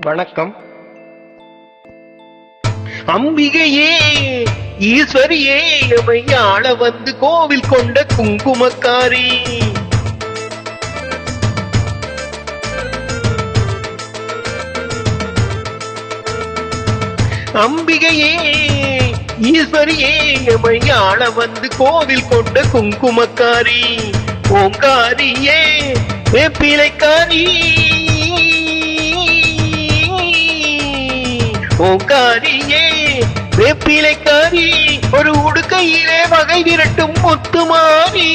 வணக்கம். அம்பிகையே ஈஸ்வரியே எமை ஆள வந்து கோவில் கொண்ட குங்குமக்காரி. அம்பிகையே ஈஸ்வரியே எமை ஆள வந்து கோவில் கொண்ட குங்குமக்காரி. ஓங்காரியே பிழைக்காரி. ஓங்காரியே வேப்பிலைக்காரி ஒரு உடுக்கையிலே வகை விரட்டும் முத்துமாரி.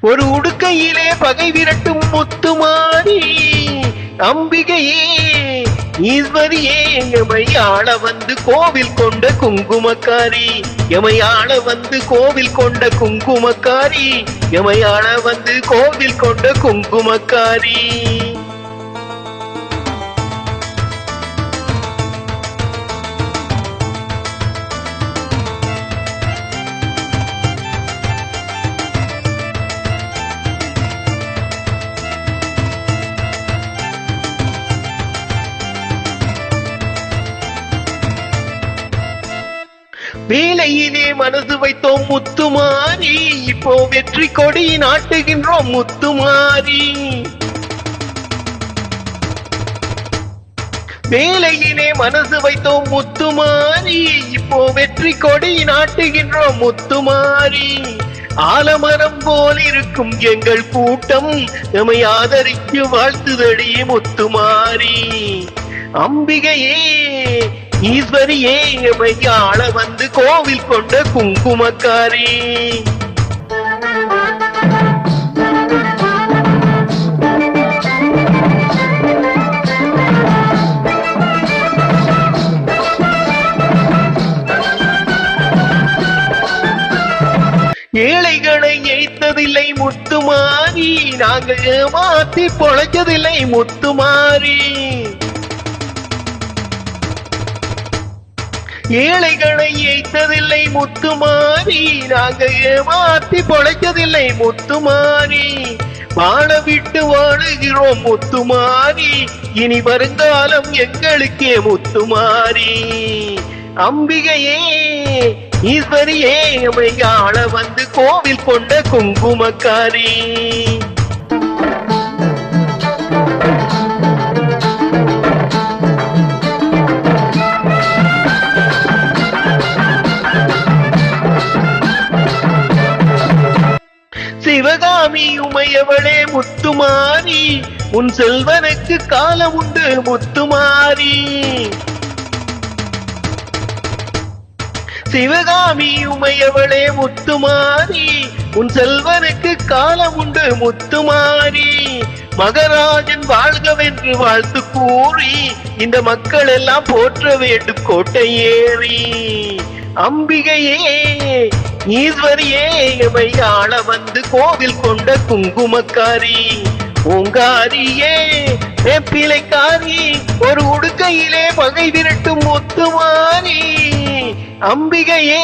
ஒரு உடுக்கையிலே பகை விரட்டும் முத்துமாரி. அம்பிகையே ஈஸ்வரியே எமை ஆள வந்து கோவில் கொண்ட குங்குமக்காரி. எமை ஆள வந்து கோவில் கொண்ட குங்குமக்காரி. எமை ஆள வந்து கோவில் கொண்ட குங்குமக்காரி. வேலையிலே மனசு வைத்தோம் முத்துமாரி. இப்போ வெற்றி கொடி நாட்டுகின்றோம் முத்துமாரி. வேலையிலே மனசு வைத்தோம் முத்துமாரி. இப்போ வெற்றி கொடி நாட்டுகின்றோம் முத்துமாரி. ஆலமரம் போல் இருக்கும் எங்கள் கூட்டம். நம்மை ஆதரித்து வாழ்த்துதடி முத்துமாரி. அம்பிகையே ஈஸ்வரியே எமை ஆள வந்து கோவில் கொண்ட குங்குமக்காரி. ஏழைகளை ஏய்த்ததில்லை முத்துமாரி நாங்கள் ஏமாத்தி பொழைச்சதில்லை முத்துமாரி. ஏழைகளை ஏய்த்ததில்லை முத்துமாரி. நாங்கள் ஏமாத்தி பொழைச்சதில்லை முத்துமாரி. வாழ விட்டு வாழுகிறோம் முத்துமாரி. இனி வருங்காலம் எங்களுக்கே முத்துமாரி. அம்பிகையே ஈஸ்வரியே எமை ஆள வந்து கோவில் கொண்ட குங்குமக்காரி. உமையவளே முத்துமாரி உன் செல்வனுக்கு காலம் உண்டு முத்துமாரி. சிவகாமி உமையவளே முத்துமாரி உன் செல்வனுக்கு காலம் உண்டு முத்துமாரி. மகராஜன் வாழ்கவென்று வாழ்த்து கூறி இந்த மக்கள் எல்லாம் போற்ற வேண்டும் கோட்டை ஏறி. அம்பிகையே ஈஸ்வரியே எமையாள வந்து கோவில் கொண்ட குங்குமக்காரி. உங்காரியே பிழைக்காரி ஒரு உடுக்கையிலே பகை விரட்டும் முத்துமாரி அம்பிகையே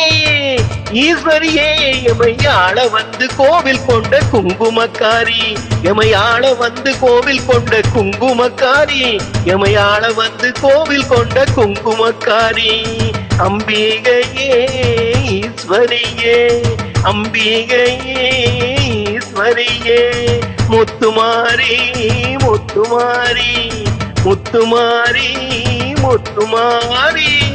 ஈஸ்வரியே எமையாள வந்து கோவில் கொண்ட குங்குமக்காரி. எமையாள வந்து கோவில் கொண்ட குங்குமக்காரி. எமையாள வந்து கோவில் கொண்ட குங்குமக்காரி. அம்பிகையே ஈஸ்வரியே அம்பிகையே ஈஸ்வரியே முத்துமாரி முத்துமாரி முத்துமாரி முத்துமாரி.